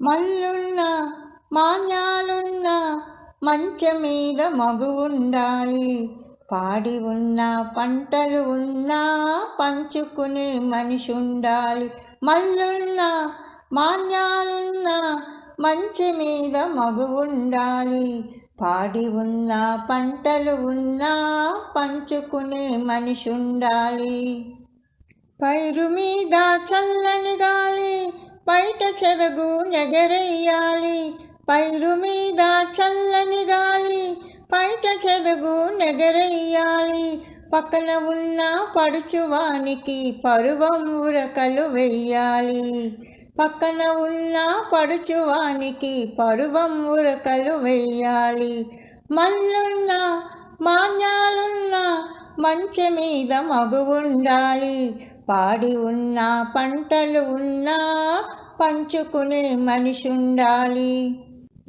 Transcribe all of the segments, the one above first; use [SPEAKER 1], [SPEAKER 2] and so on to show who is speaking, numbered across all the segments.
[SPEAKER 1] మల్లున్న మాన్యాలున్న మంచం మీద మగు ఉండాలి పాడి ఉన్న పంటలు ఉన్నా పంచుకునే మనిషి ఉండాలి మల్లున్న మాన్యాలున్న మంచి మీద మగు ఉండాలి పాడి ఉన్న పంటలు ఉన్నా పంచుకునే మనిషి ఉండాలి పైరు మీద చల్లనిగా బయట చెరగు నెగరేయాలి పైరు మీద చల్లని గాలి. బయట చెరగు నెగరేయాలి పక్కన ఉన్న పడుచువానికి పరువం ఉరకలు వెయ్యాలి పక్కన ఉన్న పడుచువానికి పరువం ఉరకలు వెయ్యాలి మల్లున్న మాన్యాలున్న మంచి మీద మగు ఉండాలి పాడి ఉన్న పంటలు ఉన్నా పంచుకునే మనిషి ఉండాలి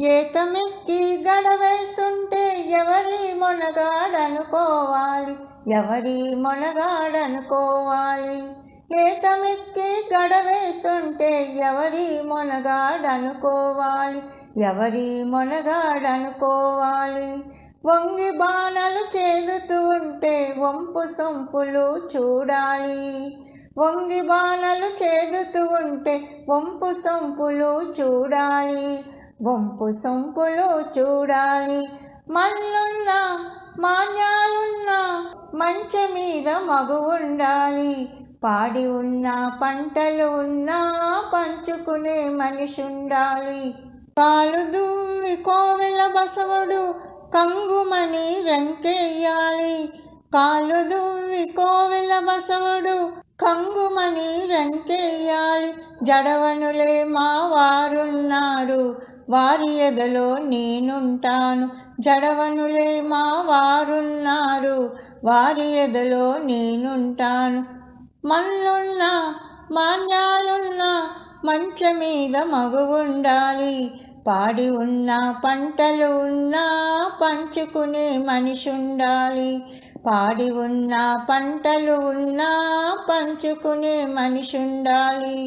[SPEAKER 1] ఏతమెక్కి గడవేస్తుంటే ఎవరి మొనగాడనుకోవాలి? ఎవరి మొనగాడనుకోవాలి? ఏతమెక్కి గడవేస్తుంటే ఎవరి మొనగాడనుకోవాలి? ఎవరి మొనగాడనుకోవాలి? వంగి బాణలు చేదుతూ ఉంటే వంపు సొంపులు చూడాలి. వంగి బాణలు చేదుతూ ఉంటే వంపు సొంపులు చూడాలి. వంపు సొంపులు చూడాలి. మల్లున్న మాన్యాలున్న మంచె మీద మగు ఉండాలి. పాడి ఉన్న పంటలు ఉన్నా పంచుకునే మనిషి ఉండాలి కాలు దువ్వి కోవెల బసవడు కంగుమని రంకేయాలి కాలు దువ్వి కోవెల బసవుడు కంగుమని రంకేయాలి జడవనులే మా వారున్నారు వారి ఎదలో నేనుంటాను. జడవనులే మా వారున్నారు వారి ఎదలో నేనుంటాను. మల్లున్న మాన్యాలున్న మంచ మీద మగు ఉండాలి పాడి ఉన్న పంటలు ఉన్నా పంచుకునే మనిషి ఉండాలి పాడి ఉన్న పంటలు ఉన్నా పంచుకునే మనిషి ఉండాలి